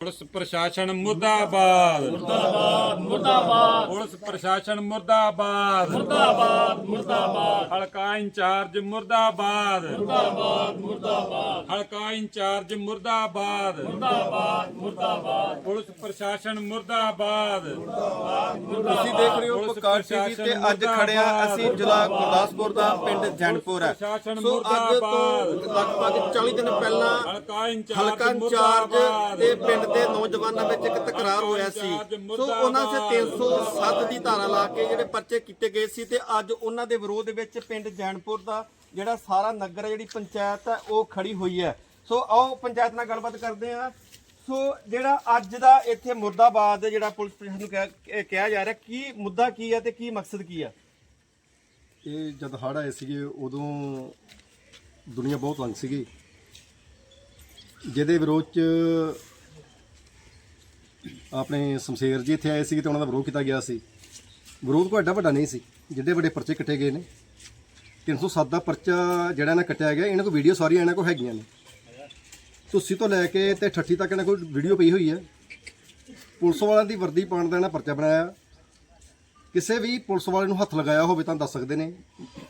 Police ਪ੍ਰਸ਼ਾਸਨ ਮੁਰਦਾਬਾਦ। ਮੁਰਦਾਬਾਦ ਮੁਰਦਾਬਾਦ। ਪੁਲਿਸ ਪ੍ਰਸ਼ਾਸਨ ਮੁਰਦਾਬਾਦ। ਮੁਰਦਾਬਾਦ ਮੁਰਦਾਬਾਦ। ਹਲਕਾ ਇੰਚਾਰਜ ਮੁਰਦਾਬਾਦ। ਮੁਰਦਾਬਾਦ ਮੁਰਦਾਬਾਦ। ਹਲਕਾ ਇੰਚਾਰਜ ਮੁਰਦਾਬਾਦ। ਮੁਰਦਾਬਾਦ ਮੁਰਦਾਬਾਦ। ਪੁਲਿਸ ਪ੍ਰਸ਼ਾਸਨ ਮੁਰਦਾਬਾਦ। ਤੁਸੀਂ ਦੇਖ ਰਹੇ ਹੋ ਪਕਾਰ ਟੀਵੀ ਤੇ ਅੱਜ ਖੜਿਆ ਅਸੀਂ। ਜ਼ਿਲ੍ਹਾ ਗੁਰਦਾਸਪੁਰ ਦਾ ਪਿੰਡ ਜੈਨਪੁਰ ਹੈ। ਪ੍ਰਸ਼ਾਸਨ ਸੋ ਅੱਜ ਤੋਂ। ਲਗਭਗ 40 ਦਿਨ ਪਹਿਲਾਂ ਹਲਕਾ ਇੰਚਾਰਜ ਹਲਕਾ ਇੰਚਾਰਜ ਤੇ ਪਿੰਡ ਦੇ ਨੌਜਵਾਨਾਂ ਵਿੱਚ ਇੱਕ ਤਕਰਾਰ ਹੋਇਆ ਸੀ। ਸੋ ਉਹਨਾਂ ਸੇ 307 ਦੀ ਧਾਰਾ ਲਾ ਕੇ ਜਿਹੜੇ ਪਰਚੇ ਕੀਤੇ ਗਏ ਸੀ ਤੇ ਅੱਜ ਉਹਨਾਂ ਦੇ ਵਿਰੋਧ ਵਿੱਚ ਪਿੰਡ ਜੈਨਪੁਰ ਦਾ ਜਿਹੜਾ ਸਾਰਾ ਨਗਰ ਜਿਹੜੀ ਪੰਚਾਇਤ ਹੈ, ਉਹ ਖੜੀ ਹੋਈ ਹੈ। ਸੋ ਆਓ ਪੰਚਾਇਤ ਨਾਲ ਗੱਲਬਾਤ ਕਰਦੇ ਹਾਂ। ਸੋ ਜਿਹੜਾ ਅੱਜ ਦਾ ਇੱਥੇ ਮੁਰਦਾਬਾਦ ਜਿਹੜਾ ਪੁਲਿਸ ਪ੍ਰਸ਼ਾਸਨ ਨੂੰ ਕਿਹਾ- ਜਾ ਰਿਹਾ, ਕੀ ਮੁੱਦਾ ਕੀ ਹੈ ਤੇ ਕੀ ਮਕਸਦ ਕੀ ਹੈ? ਇਹ ਜਦ ਹੜ੍ਹ ਆਏ ਸੀਗੇ, ਉਦੋਂ ਦੁਨੀਆ ਬਹੁਤ ਤੰਗ ਸੀਗੀ। ਜਿਹਦੇ ਵਿਰੋਧ ਚ ਆਪਣੇ ਸ਼ਮਸ਼ੇਰ ਜੀ ਇੱਥੇ ਆਏ ਸੀਗੇ ਤੇ ਉਹਨਾਂ ਦਾ ਵਿਰੋਧ ਕੀਤਾ ਗਿਆ ਸੀ। ਵਿਰੋਧ ਕੋਈ ਐਡਾ ਵੱਡਾ ਨਹੀਂ ਸੀ, ਜਿੱਡੇ ਵੱਡੇ ਪਰਚੇ ਕੱਟੇ ਗਏ ਨੇ। 307 ਦਾ ਪਰਚਾ ਜਿਹੜਾ ਨਾ ਕੱਟਿਆ ਗਿਆ, ਇਹਨਾਂ ਕੋਲ ਵੀਡੀਓ ਸਾਰੀਆਂ ਇਹਨਾਂ ਕੋਲ ਹੈਗੀਆਂ ਨੇ। ਤੁਸੀਂ ਤੋਂ ਲੈ ਕੇ ਤੇ 38 ਤੱਕ ਇਹਨਾਂ ਕੋਲ ਵੀਡੀਓ ਪਈ ਹੋਈ ਹੈ। ਪੁਲਿਸ ਵਾਲਿਆਂ ਦੀ ਵਰਦੀ ਪਾਉਣ ਦਾ ਇਹਨਾਂ ਪਰਚਾ ਬਣਾਇਆ। ਕਿਸੇ ਵੀ ਪੁਲਿਸ ਵਾਲੇ ਨੂੰ ਹੱਥ ਲਗਾਇਆ ਹੋਵੇ ਤਾਂ ਦੱਸ ਸਕਦੇ ਨੇ।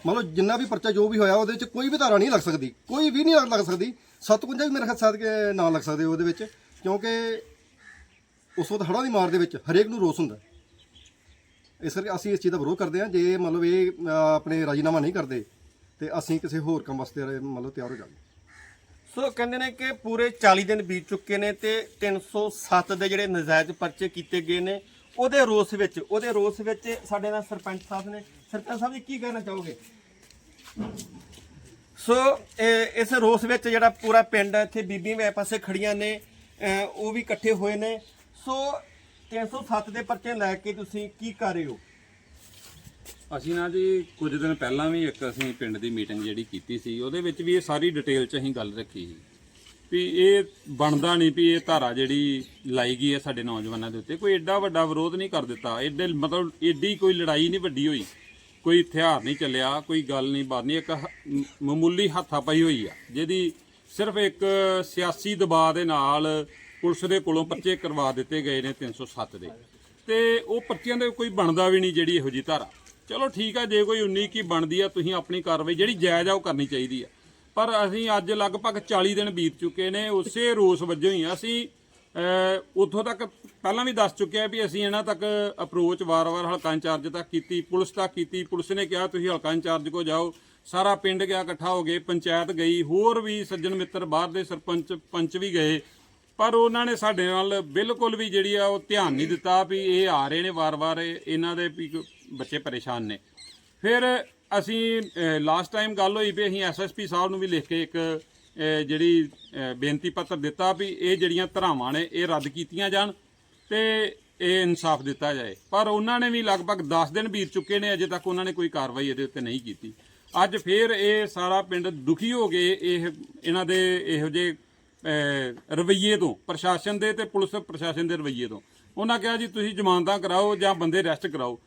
ਮਤਲਬ ਜਿੰਨਾ ਵੀ ਪਰਚਾ ਜੋ ਵੀ ਹੋਇਆ, ਉਹਦੇ ਵਿੱਚ ਕੋਈ ਵੀ ਧਾਰਾ ਨਹੀਂ ਲੱਗ ਸਕਦੀ। ਕੋਈ ਵੀ ਨਹੀਂ ਲੱਗ ਸਕਦੀ। 57 ਵੀ ਮੇਰੇ ਖਿਆਲ ਸਾਦ ਕੇ ਨਾ ਲੱਗ ਸਕਦੇ ਉਹਦੇ ਵਿੱਚ। ਕਿਉਂਕਿ ਉਸ ਵਕਤ ਹੜ੍ਹਾਂ ਦੀ ਮਾਰ ਦੇ ਵਿੱਚ ਹਰੇਕ ਨੂੰ ਰੋਸ ਹੁੰਦਾ ਇਸ ਕਰਕੇ ਅਸੀਂ ਇਸ ਚੀਜ਼ ਦਾ ਵਿਰੋਧ ਕਰਦੇ ਹਾਂ ਜੇ ਮਤਲਬ ਇਹ ਅਹ, ਆਪਣੇ ਰਾਜੀਨਾਮਾ ਨਹੀਂ ਕਰਦੇ ਤੇ ਅਸੀਂ ਕਿਸੇ ਹੋਰ ਕੰਮ ਵਾਸਤੇ ਮਤਲਬ ਤਿਆਰ ਹੋ ਜਾਵਾਂਗੇ ਸੋ ਕਹਿੰਦੇ ਨੇ ਕਿ ਪੂਰੇ 40 ਦਿਨ ਬੀਤ ਚੁੱਕੇ ਨੇ ਤੇ 307 ਦੇ ਜਿਹੜੇ ਨਜਾਇਜ਼ ਪਰਚੇ ਕੀਤੇ ਗਏ ਨੇ ਉਹਦੇ ਰੋਸ ਵਿੱਚ ਉਹਦੇ ਰੋਸ ਵਿੱਚ ਸਾਡੇ ਨਾਲ ਸਰਪੰਚ ਸਾਹਿਬ ਨੇ ਸਰਪੰਚ ਸਾਹਿਬ ਜੀ ਕੀ ਕਹਿਣਾ ਚਾਹੋਗੇ? ਸੋ ਇਹ- ਇਸ ਰੋਸ ਵਿੱਚ ਜਿਹੜਾ ਪੂਰਾ ਪਿੰਡ ਹੈ ਇੱਥੇ ਬੀਬੀਆਂ ਮੇਰੇ ਪਾਸੇ ਖੜੀਆਂ ਨੇ ਅਹ ਉਹ ਵੀ ਇਕੱਠੇ ਹੋਏ ਨੇ ਸੋ 307 ਦੇ ਪਰਚੇ ਲੈ ਕੇ ਤੁਸੀਂ ਕੀ ਕਰ ਰਹੇ ਹੋ? ਅਸੀਂ ਨਾ ਜੀ ਕੁਝ ਦਿਨ ਪਹਿਲਾਂ ਵੀ ਇੱਕ ਅਸੀਂ ਪਿੰਡ ਦੀ ਮੀਟਿੰਗ ਜਿਹੜੀ ਕੀਤੀ ਸੀ, ਉਹਦੇ ਵਿੱਚ ਵੀ ਇਹ ਸਾਰੀ ਡਿਟੇਲ 'ਚ ਅਸੀਂ ਗੱਲ ਰੱਖੀ ਸੀ ਵੀ ਇਹ ਬਣਦਾ ਨਹੀਂ ਵੀ ਇਹ ਧਾਰਾ ਜਿਹੜੀ ਲਾਈ ਗਈ ਹੈ ਸਾਡੇ ਨੌਜਵਾਨਾਂ ਦੇ ਉੱਤੇ, ਕੋਈ ਐਡਾ ਵੱਡਾ ਵਿਰੋਧ ਨਹੀਂ ਕਰ ਦਿੱਤਾ। ਐਡੇ ਮਤਲਬ ਐਡੀ ਕੋਈ ਲੜਾਈ ਨਹੀਂ ਵੱਡੀ ਹੋਈ, ਕੋਈ ਹਥਿਆਰ ਨਹੀਂ ਚੱਲਿਆ, ਕੋਈ ਗੱਲ ਨਹੀਂ ਬਾਤ ਨਹੀਂ, ਇੱਕ ਹ- ਮ- ਮਾਮੂਲੀ ਹੱਥਾਪਾਈ ਹੋਈ ਆ, ਜਿਹਦੀ ਸਿਰਫ ਇੱਕ ਸਿਆਸੀ ਦਬਾਅ ਦੇ ਨਾਲ ਪੁਲਿਸ ਦੇ ਕੋਲੋਂ ਪਰਚੇ ਕਰਵਾ ਦਿੱਤੇ ਗਏ ਨੇ 307 ਦੇ। ਤੇ ਉਹ ਪਰਚਿਆਂ ਦੇ ਕੋਈ ਬਣਦਾ ਵੀ ਨਹੀਂ ਜਿਹੜੀ ਇਹੋ ਜੀ ਧਾਰਾ। ਚਲੋ ਠੀਕ ਆ, ਜੇ ਕੋਈ 19 ਕੀ ਬਣਦੀ ਆ, ਤੁਸੀਂ ਆਪਣੀ ਕਾਰਵਾਈ ਜਿਹੜੀ ਜਾਇਜ਼ ਆ ਉਹ ਕਰਨੀ ਚਾਹੀਦੀ ਆ। ਪਰ ਅਸੀਂ ਅੱਜ ਲਗਭਗ 40 ਦਿਨ ਬੀਤ ਚੁੱਕੇ ਨੇ, ਉਸੇ ਰੋਸ ਵਜੋਂ ਹੀ ਅਸੀਂ ਉੱਥੋਂ ਤੱਕ ਪਹਿਲਾਂ ਵੀ ਦੱਸ ਚੁੱਕਿਆ ਵੀ ਅਸੀਂ ਇਹਨਾਂ ਤੱਕ ਅਪਰੋਚ ਵਾਰ-ਵਾਰ ਹਲਕਾ ਇੰਚਾਰਜ ਤੱਕ ਕੀਤੀ, ਪੁਲਿਸ ਤੱਕ ਕੀਤੀ। ਪੁਲਿਸ ਨੇ ਕਿਹਾ, ਤੁਸੀਂ ਹਲਕਾ ਇੰਚਾਰਜ ਕੋ ਜਾਓ। ਸਾਰਾ ਪਿੰਡ ਗਿਆ, ਇਕੱਠਾ ਹੋ ਗਏ, ਪੰਚਾਇਤ ਗਈ। ਹੋਰ ਵੀ ਸੱਜਣ ਮਿੱਤਰ ਬਾਹਰ ਦੇ ਸਰਪੰਚ, ਪੰਚ ਵੀ ਗਏ। ਪਰ ਉਹਨਾਂ ਨੇ ਸਾਡੇ ਨਾਲ ਬਿਲਕੁਲ ਵੀ ਜਿਹੜੀ ਆ, ਉਹ ਧਿਆਨ ਨਹੀਂ ਦਿੱਤਾ ਵੀ ਇਹ ਆ ਰਹੇ ਨੇ ਵਾਰ-ਵਾਰ, ਇਹਨਾਂ ਦੇ ਵੀ ਬੱਚੇ ਪਰੇਸ਼ਾਨ ਨੇ। ਫਿਰ ਅਸੀਂ ਲਾਸਟ ਟਾਈਮ ਗੱਲ ਹੋਈ ਵੀ ਅਸੀਂ ਐਸਐਸਪੀ ਸਾਹਿਬ ਨੂੰ ਵੀ ਲਿਖ ਕੇ ਇੱਕ ਜਿਹੜੀ ਬੇਨਤੀ ਪੱਤਰ ਦਿੱਤਾ ਵੀ ਇਹ ਜਿਹੜੀਆਂ ਧਰਾਵਾਂ ਨੇ, ਇਹ ਰੱਦ ਕੀਤੀਆਂ ਜਾਣ ਤੇ ਇਹ ਇਨਸਾਫ ਦਿੱਤਾ ਜਾਏ। ਪਰ ਉਹਨਾਂ ਨੇ ਵੀ ਲਗਭਗ 10 ਦਿਨ ਬੀਤ ਚੁੱਕੇ ਨੇ, ਅਜੇ ਤੱਕ ਉਹਨਾਂ ਨੇ ਕੋਈ ਕਾਰਵਾਈ ਇਹਦੇ ਉੱਤੇ ਨਹੀਂ ਕੀਤੀ। ਅੱਜ ਫਿਰ ਇਹ ਸਾਰਾ ਪਿੰਡ ਦੁਖੀ ਹੋ ਗਏ, ਇਹ, ਇਹਨਾਂ ਦੇ ਇਹੋ ਜਿਹੇ ਰਵੱਈਏ ਤੋਂ, ਪ੍ਰਸ਼ਾਸਨ ਦੇ ਤੇ ਪੁਲਿਸ ਪ੍ਰਸ਼ਾਸਨ ਦੇ ਰਵੱਈਏ ਤੋਂ। ਉਹਨਾਂ ਕਿਹਾ ਜੀ, ਤੁਸੀਂ ਜ਼ਮਾਨਤਾਂ ਕਰਾਓ ਜਾਂ ਬੰਦੇ ਰੈਸਟ ਕਰਾਓ।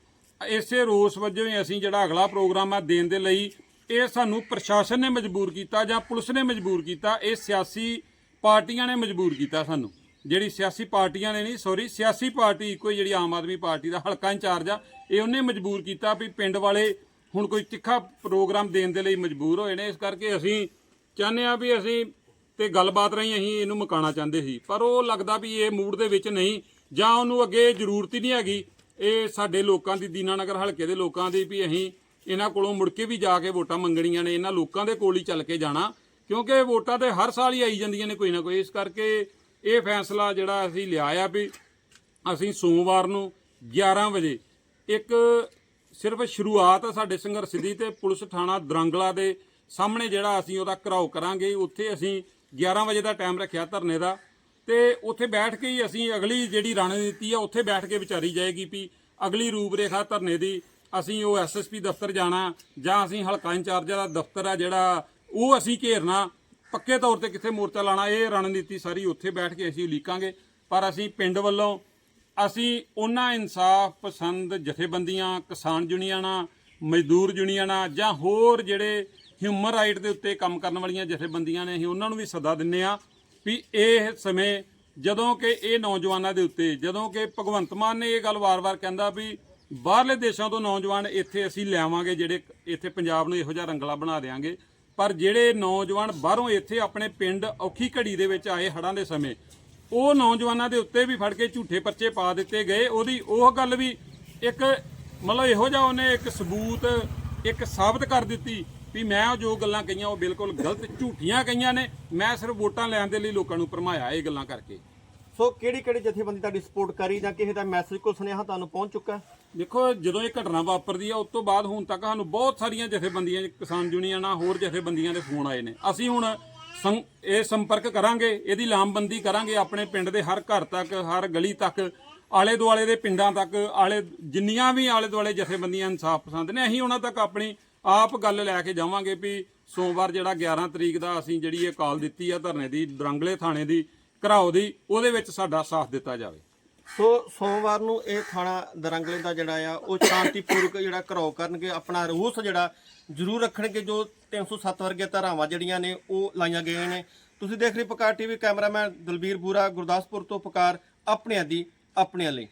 ਇਸੇ ਰੋਸ ਵਜੋਂ ਹੀ ਅਸੀਂ ਜਿਹੜਾ ਅਗਲਾ ਪ੍ਰੋਗਰਾਮ ਆ ਦੇਣ ਦੇ ਲਈ, ਇਹ ਸਾਨੂੰ ਪ੍ਰਸ਼ਾਸਨ ਨੇ ਮਜਬੂਰ ਕੀਤਾ ਜਾਂ ਪੁਲਿਸ ਨੇ ਮਜਬੂਰ ਕੀਤਾ, ਇਹ ਸਿਆਸੀ ਪਾਰਟੀਆਂ ਨੇ ਮਜਬੂਰ ਕੀਤਾ ਸਾਨੂੰ। ਜਿਹੜੀ ਸਿਆਸੀ ਪਾਰਟੀਆਂ ਨੇ ਨਹੀਂ ਸੌਰੀ ਸਿਆਸੀ ਪਾਰਟੀ ਕੋਈ ਜਿਹੜੀ ਆਮ ਆਦਮੀ ਪਾਰਟੀ ਦਾ ਹਲਕਾ ਇੰਚਾਰਜ ਆ, ਇਹ ਉਹਨੇ ਮਜਬੂਰ ਕੀਤਾ ਵੀ ਪਿੰਡ ਵਾਲੇ ਹੁਣ ਕੋਈ ਤਿੱਖਾ ਪ੍ਰੋਗਰਾਮ ਦੇਣ ਦੇ ਲਈ ਮਜਬੂਰ ਹੋਏ ਨੇ। ਇਸ ਕਰਕੇ ਅਸੀਂ ਚਾਹੁੰਦੇ ਆ ਵੀ ਅਸੀਂ ਤੇ ਗੱਲਬਾਤ ਰਹੀ ਅਸੀਂ ਇਹਨੂੰ ਮਕਾਣਾ ਚਾਹੁੰਦੇ ਸੀ। ਪਰ ਉਹ ਲੱਗਦਾ ਵੀ ਇਹ ਮੂਡ ਦੇ ਵਿੱਚ ਨਹੀਂ, ਜਾਂ ਉਹਨੂੰ ਅੱਗੇ ਜ਼ਰੂਰਤ ਹੀ ਨਹੀਂ ਹੈਗੀ। ਇਹ ਸਾਡੇ ਲੋਕਾਂ ਦੀ, ਦੀਨਾਨਗਰ ਹਲਕੇ ਦੇ ਲੋਕਾਂ ਦੀ ਵੀ ਅਸੀਂ ਇਹਨਾਂ ਕੋਲੋਂ ਮੁੜ ਕੇ ਵੀ ਜਾ ਕੇ ਵੋਟਾਂ ਮੰਗਣੀਆਂ ਨੇ, ਇਹਨਾਂ ਲੋਕਾਂ ਦੇ ਕੋਲ ਹੀ ਚੱਲ ਕੇ ਜਾਣਾ। ਕਿਉਂਕਿ ਵੋਟਾਂ ਤੇ ਹਰ ਸਾਲ ਹੀ ਆਈ ਜਾਂਦੀਆਂ ਨੇ ਕੋਈ ਨਾ ਕੋਈ। ਇਸ ਕਰਕੇ ਇਹ ਫੈਸਲਾ ਜਿਹੜਾ ਅਸੀਂ ਲਿਆ ਆ ਵੀ ਅਸੀਂ ਸੋਮਵਾਰ ਨੂੰ 11 ਵਜੇ ਇੱਕ ਸਿਰਫ ਸ਼ੁਰੂਆਤ ਆ ਸਾਡੇ ਸੰਘਰਸ਼ ਦੀ ਤੇ ਪੁਲਿਸ ਥਾਣਾ ਦਰੰਗਲਾ ਦੇ ਸਾਹਮਣੇ ਜਿਹੜਾ ਅਸੀਂ ਉਹਦਾ ਘਰਾਓ ਕਰਾਂਗੇ। ਉੱਥੇ ਅਸੀਂ 11 ਵਜੇ ਦਾ ਟਾਈਮ ਰੱਖਿਆ ਧਰਨੇ ਦਾ ਤੇ ਉੱਥੇ ਬੈਠ ਕੇ ਹੀ ਅਸੀਂ ਅਗਲੀ ਜਿਹੜੀ ਰਣਨੀਤੀ ਆ, ਉੱਥੇ ਬੈਠ ਕੇ ਵਿਚਾਰੀ ਜਾਏਗੀ ਵੀ ਅਗਲੀ ਰੂਪਰੇਖਾ ਧਰਨੇ ਦੀ ਅਸੀਂ ਉਹ ਐਸਐਸਪੀ ਦਫ਼ਤਰ ਜਾਣਾ, ਜਾਂ ਅਸੀਂ ਹਲਕਾ ਇੰਚਾਰਜ ਦਾ ਦਫ਼ਤਰ ਆ ਜਿਹੜਾ ਉਹ ਅਸੀਂ ਘੇਰਨਾ, ਪੱਕੇ ਤੌਰ ਤੇ ਕਿੱਥੇ ਮੋਰਚਾ ਲਾਣਾ, ਇਹ ਰਣਨੀਤੀ ਸਾਰੀ ਉੱਥੇ ਬੈਠ ਕੇ ਅਸੀਂ ਉਲੀਕਾਂਗੇ। ਪਰ ਅਸੀਂ ਪਿੰਡ ਵੱਲੋਂ ਅਸੀਂ ਉਹਨਾਂ ਇਨਸਾਫ ਪਸੰਦ ਜਥੇਬੰਦੀਆਂ, ਕਿਸਾਨ ਯੂਨੀਅਨਾਂ, ਮਜ਼ਦੂਰ ਯੂਨੀਅਨਾਂ ਜਾਂ ਹੋਰ ਜਿਹੜੇ ਹਿਊਮਨ ਰਾਈਟ ਦੇ ਉੱਤੇ ਕੰਮ ਕਰਨ ਵਾਲੀਆਂ ਜਥੇਬੰਦੀਆਂ ਨੇ ਅਸੀਂ ਉਹਨਾਂ ਨੂੰ ਵੀ ਸੱਦਾ ਦਿੰਨੇ ਆ ਵੀ ਇਹ ਸਮੇਂ ਜਦੋਂ ਕਿ ਇਹ ਨੌਜਵਾਨਾਂ ਦੇ ਉੱਤੇ, ਜਦੋਂ ਕਿ ਭਗਵੰਤ ਮਾਨ ਨੇ ਇਹ ਗੱਲ ਵਾਰ-ਵਾਰ ਕਹਿੰਦਾ ਵੀ ਬਾਹਰਲੇ ਦੇਸ਼ਾਂ ਤੋਂ ਨੌਜਵਾਨ ਇੱਥੇ ਅਸੀਂ ਲਿਆਵਾਂਗੇ, ਜਿਹੜੇ ਇੱਥੇ ਪੰਜਾਬ ਨੂੰ ਇਹੋ ਜਿਹਾ ਰੰਗਲਾ ਬਣਾ ਦੇਾਂਗੇ ਪਰ ਜਿਹੜੇ ਨੌਜਵਾਨ ਬਾਹਰੋਂ ਇੱਥੇ ਆਪਣੇ ਪਿੰਡ ਔਖੀ ਘੜੀ ਦੇ ਵਿੱਚ ਆਏ ਹੜਾਂ ਦੇ ਸਮੇਂ, ਉਹ ਨੌਜਵਾਨਾਂ ਦੇ ਉੱਤੇ ਵੀ ਫੜ ਕੇ ਝੂਠੇ ਪਰਚੇ ਪਾ ਦਿੱਤੇ ਗਏ। ਉਹਦੀ ਉਹ ਗੱਲ ਵੀ ਇੱਕ ਮਤਲਬ ਇਹੋ ਜਿਹਾ ਉਹਨੇ ਇੱਕ ਸਬੂਤ, ਇੱਕ ਸਾਬਤ ਕਰ ਦਿੱਤੀ ਵੀ ਮੈਂ ਉਹ ਜੋ ਗੱਲਾਂ ਕਹੀਆਂ ਉਹ ਬਿਲਕੁਲ ਗਲਤ ਝੂਠੀਆਂ ਕਹੀਆਂ ਨੇ। ਮੈਂ ਸਿਰਫ ਵੋਟਾਂ ਲੈਣ ਦੇ ਲਈ ਲੋਕਾਂ ਨੂੰ ਭਰਮਾਇਆ ਇਹ ਗੱਲਾਂ ਕਰਕੇ। ਸੋ ਕਿਹੜੀ ਕਿਹੜੀ ਜਥੇਬੰਦੀ ਤੁਹਾਡੀ ਸਪੋਰਟ ਕਰੀ ਜਾਂ ਕਿਸੇ ਦਾ ਮੈਸੇਜ ਕੋਈ ਸੁਨੇਹਾ ਤੁਹਾਨੂੰ ਪਹੁੰਚ ਚੁੱਕਾ? ਦੇਖੋ ਜਦੋਂ ਇਹ ਘਟਨਾ ਵਾਪਰਦੀ ਆ ਉਸ ਤੋਂ ਬਾਅਦ ਹੁਣ ਤੱਕ ਸਾਨੂੰ ਬਹੁਤ ਸਾਰੀਆਂ ਜਥੇਬੰਦੀਆਂ ਕਿਸਾਨ ਯੂਨੀਅਨਾਂ ਹੋਰ ਜਥੇਬੰਦੀਆਂ ਦੇ ਫੋਨ ਆਏ ਨੇ। ਅਸੀਂ ਹੁਣ ਇਹ ਸੰਪਰਕ ਕਰਾਂਗੇ ਇਹਦੀ ਲਾਮਬੰਦੀ ਕਰਾਂਗੇ ਆਪਣੇ ਪਿੰਡ ਦੇ ਹਰ ਘਰ ਤੱਕ ਹਰ ਗਲੀ ਤੱਕ ਆਲੇ ਦੁਆਲੇ ਦੇ ਪਿੰਡਾਂ ਤੱਕ ਆਲੇ ਜਿੰਨੀਆਂ ਵੀ ਆਲੇ ਦੁਆਲੇ ਜਥੇਬੰਦੀਆਂ ਇਨਸਾਫ ਪਸੰਦ ਨੇ ਅਸੀਂ ਉਹਨਾਂ ਤੱਕ ਆਪਣੀ ਆਪ ਗੱਲ ਲੈ ਕੇ ਜਾਵਾਂਗੇ ਵੀ ਸੋਮਵਾਰ ਜਿਹੜਾ 11 ਤਰੀਕ ਦਾ ਅਸੀਂ ਜਿਹੜੀ ਇਹ ਕਾਲ ਦਿੱਤੀ ਆ ਧਰਨੇ ਦੀ, ਦਰੰਗਲੇ ਥਾਣੇ ਦੀ, ਘਰਾਓ ਦੀ, ਉਹਦੇ ਵਿੱਚ ਸਾਡਾ ਸਾਥ ਦਿੱਤਾ ਜਾਵੇ। ਸੋ ਸੋਮਵਾਰ ਨੂੰ ਇਹ ਥਾਣਾ ਦਰੰਗਲੇ ਦਾ ਜਿਹੜਾ ਆ, ਉਹ ਸ਼ਾਂਤੀਪੂਰਵਕ ਜਿਹੜਾ ਘਰਾਓ ਕਰਨਗੇ, ਆਪਣਾ ਰੋਸ ਜਿਹੜਾ ਜ਼ਰੂਰ ਰੱਖਣਗੇ, ਜੋ 307 ਵਰਗੇ ਧਾਰਾਵਾਂ ਜਿਹੜੀਆਂ ਨੇ, ਉਹ ਲਾਈਆਂ ਗਈਆਂ ਨੇ। ਤੁਸੀਂ ਦੇਖ ਰਹੇ ਪਕਾਰ ਟੀਵੀ, ਕੈਮਰਾਮੈਨ ਦਲਬੀਰ ਬੂਰਾ, ਗੁਰਦਾਸਪੁਰ ਤੋਂ ਪਕਾਰ, ਆਪਣਿਆਂ ਦੀ, ਆਪਣਿਆਂ ਲਈ।